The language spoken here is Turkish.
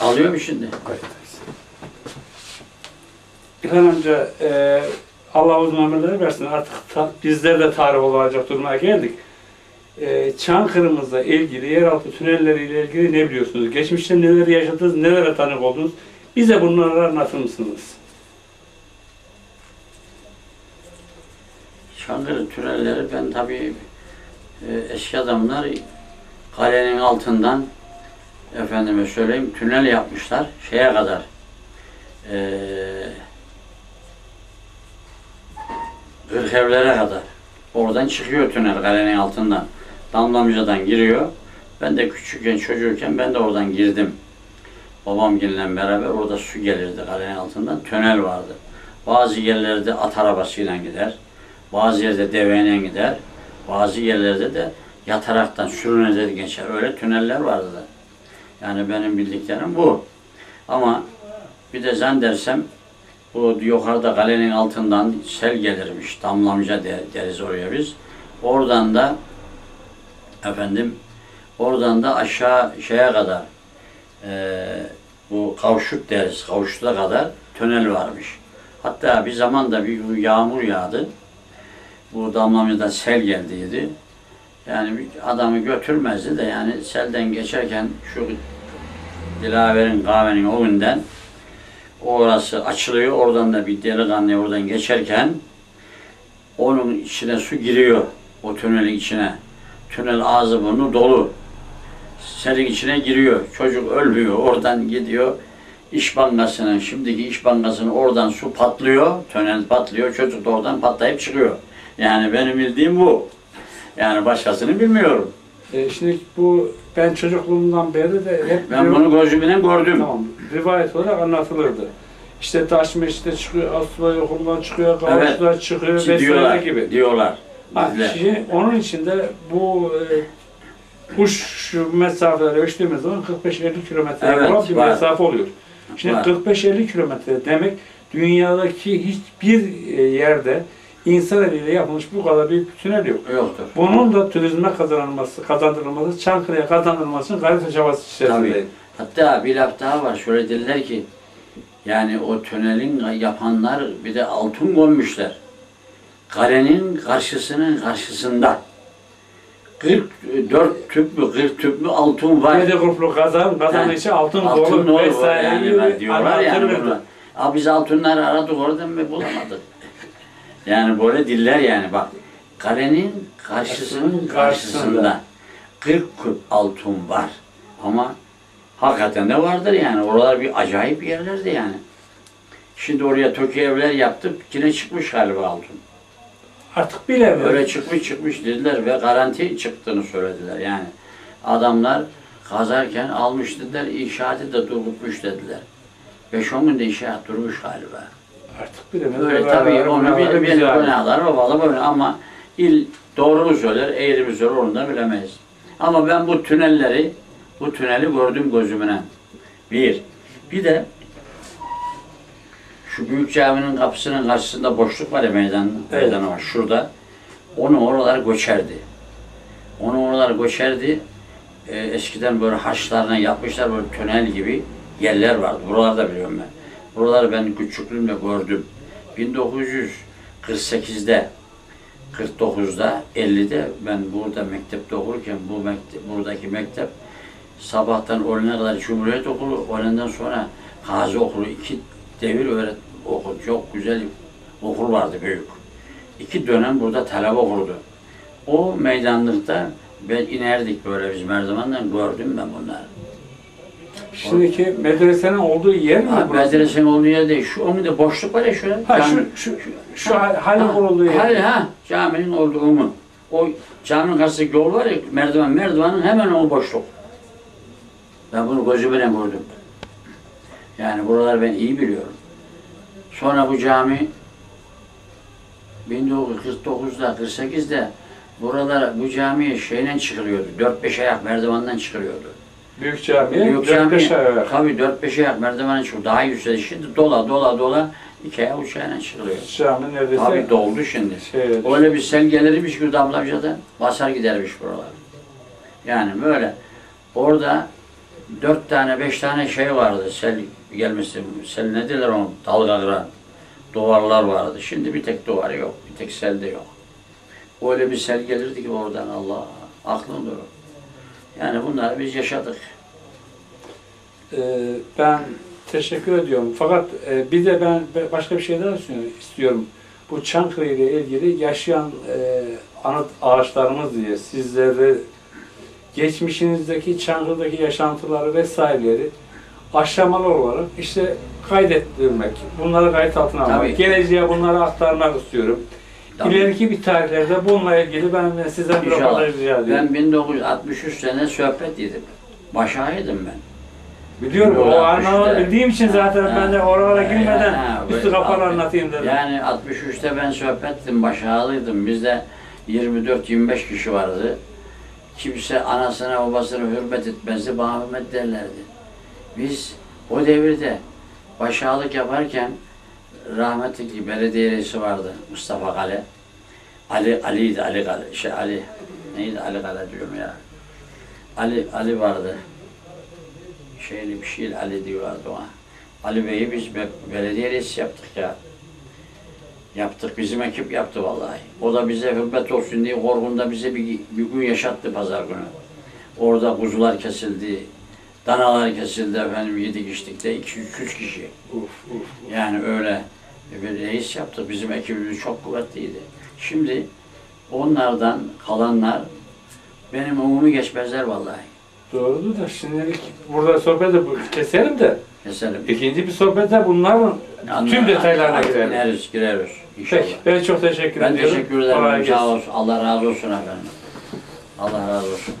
Alıyor mu şimdi? İlhan amca e, Allah uzun ömürler versin. Artık ta- bizler de tarih olacak duruma geldik. E, Çankırı'mızla ilgili, yeraltı tünelleriyle ilgili ne biliyorsunuz? Geçmişte neler yaşadınız, nelere tanık oldunuz? Bize bunları anlatır mısınız? Çankırı tünelleri ben tabii e, eski adamlar kalenin altından efendime söyleyeyim tünel yapmışlar şeye kadar e, Kırkevlere kadar. Oradan çıkıyor tünel kalenin altından. Damlamca'dan giriyor. Ben de küçükken çocukken ben de oradan girdim. Babamgille beraber orada su gelirdi kalenin altından. Tünel vardı. Bazı yerlerde at arabasıyla gider. Bazı yerde deveyle gider. Bazı yerlerde de yataraktan sürünerek geçer. Öyle tüneller vardı. Yani benim bildiklerim bu. Ama bir de zannedersem bu yukarıda kalenin altından sel gelirmiş. Damlamca de- deriz oraya biz. Oradan da efendim oradan da aşağı şeye kadar eee, bu kavşuk deriz. Kavşuğa kadar tünel varmış. Hatta bir zaman da bir yağmur yağdı. Bu damlamcadan sel geldiydi. Yani adamı götürmezdi de yani selden geçerken şu Dilaver'in kahvenin o günden orası açılıyor. Oradan da bir delikanlı oradan geçerken onun içine su giriyor. O tünelin içine. Tünel ağzı burnu dolu. Selin içine giriyor. Çocuk ölmüyor. Oradan gidiyor. İş Bankası'nın, şimdiki İş Bankası'nın oradan su patlıyor. Tünel patlıyor. Çocuk da oradan patlayıp çıkıyor. Yani benim bildiğim bu. Yani başkasını bilmiyorum. E, şimdi bu ben çocukluğumdan beri de hep Ben bunu gözümle gördüm. Tamam. Rivayet olarak anlatılırdı. İşte taş meşte çıkıyor, Asubay okulundan çıkıyor, Evet. kavuşlar çıkıyor Ki vesaire diyorlar, gibi. diyorlar. Ha, Bizler. şimdi onun için de bu e, uç mesafeleri ölçtüğümüz zaman 45-50 kilometre Evet, olan bir var. mesafe oluyor. Şimdi Var. 45-50 kilometre demek dünyadaki hiçbir e, yerde insan eliyle yapılmış bu kadar büyük bir tünel yok. Yoktur. Bunun da turizme kazanılması, kazandırılması, Çankırı'ya kazandırılması için gayret çabası içerisindeyim. Tabii. Hatta bir laf daha var. Şöyle dediler ki yani o tünelin yapanlar bir de altın Kalenin karşısının karşısında 44 tüp mü 40 tüp mü altın var. Yedi gruplu kazan, kazanın içi altın, Altın dolu vesaire yani diyorlar yani bunu. Abi biz altınları aradık oradan mı bulamadık. Yani böyle diller yani bak. Kalenin karşısının karşısında 40 küp altın var. Ama hakikaten de vardır yani. Oralar bir acayip yerlerdi yani. Şimdi oraya Tokyo evler yaptık. Yine çıkmış galiba altın. Artık bilemiyorum. Öyle çıkmış çıkmış dediler ve garanti çıktığını söylediler yani. Adamlar kazarken almış dediler, inşaatı da durdurmuş dediler. 5-10 günde inşaat durmuş galiba. Artık bilemiyorum. Öyle tabii onu bir binalar babalı böyle ama il doğru mu söyler, eğri mi söyler onu da bilemeyiz. Ama ben bu tünelleri, bu tüneli gördüm gözümle. Bir. Bir de şu büyük caminin kapısının karşısında boşluk var ya meydan, Evet. meydan var şurada. Onu oralar göçerdi. Onu oralar göçerdi. Ee, eskiden böyle haçlarına yapmışlar böyle tünel gibi yerler vardı. Buraları da biliyorum ben. Buraları ben küçüklüğümde gördüm. 1948'de 49'da 50'de ben burada mektepte okurken bu mektep, buradaki mektep sabahtan öğlene kadar Cumhuriyet Okulu, öğlenden sonra Gazi Okulu iki devir öğret okul. Çok güzel okul vardı büyük. İki dönem burada talebe okurdu. O meydanlıkta ben inerdik böyle biz merdivenle gördüm ben bunları. Şimdiki medresenin olduğu yer mi Ha, burası? medresenin olduğu yer değil. Şu onun da boşluk var ya şu. Ha, cami- şu, şu, şu halin olduğu yer. Hal ha caminin olduğu mu? O caminin karşısındaki yol var ya merdiven merdivenin hemen o boşluk. Ben bunu gözümle gördüm. Yani buraları ben iyi biliyorum. Sonra bu cami 1949'da 48'de buralara bu camiye şeyle çıkılıyordu. 4-5 ayak merdivenden çıkılıyordu. Büyük camiye, Büyük 4-5 cami, ayak. tabii 4-5 ayak merdivenden çıkıyor. Daha yüksek. Şimdi dola dola dola iki ayak uçağıyla çıkılıyor. Cami neredeyse Tabii doldu şimdi. şey, Öyle bir sel gelirmiş ki damlamcadan basar gidermiş buralar. Yani böyle orada dört tane beş tane şey vardı sel gelmesi sel ne derler onu dalga kıran duvarlar vardı. Şimdi bir tek duvar yok. Bir tek sel de yok. Öyle bir sel gelirdi ki oradan Allah aklın durur. Yani bunları biz yaşadık. Ee, ben teşekkür ediyorum. Fakat e, bir de ben başka bir şey daha istiyorum. Bu Çankırı ile ilgili yaşayan e, anıt ağaçlarımız diye sizlere geçmişinizdeki Çankırı'daki yaşantıları vesaireleri aşamalı olarak işte kaydettirmek, bunları kayıt altına almak, Tabii. geleceğe bunları aktarmak istiyorum. İleriki bir tarihlerde bununla ilgili ben sizden bir İnşallah. röportaj rica ediyorum. Ben 1963 sene sohbet yedim. Başağıydım ben. Biliyorum o anlamı 63'te. bildiğim için zaten Ha, ben de oralara girmeden ha, üstü kapalı anlatayım dedim. Yani 63'te ben sohbettim, başağılıydım. Bizde 24-25 kişi vardı. Kimse anasına babasına hürmet etmezdi, bana hürmet derlerdi. Biz o devirde başağılık yaparken rahmetli belediye reisi vardı Mustafa Kale. Ali Ali'ydi Ali Kale. Şey Ali neydi Ali Kale diyorum ya. Ali Ali vardı. Şeyli bir şey Ali diyorlardı ona. Ali Bey'i biz be- belediye reisi yaptık ya. Yaptık. Bizim ekip yaptı vallahi. O da bize hürmet olsun diye Korgun'da bize bir, bir gün yaşattı pazar günü. Orada kuzular kesildi. Danalar kesildi efendim yedik içtikte 200 kişi. Uf, uf. Yani öyle bir reis yaptık. Bizim ekibimiz çok kuvvetliydi. Şimdi onlardan kalanlar benim umumi geçmezler vallahi. Doğrudur da şimdilik burada sohbeti bu- keselim de Keselim. ikinci bir sohbette bunların tüm detaylarına girelim. Gireriz, gireriz inşallah. Peki ben çok teşekkür Ben ediyorum. teşekkür ederim. Sağ olsun. Allah razı olsun efendim. Allah razı olsun.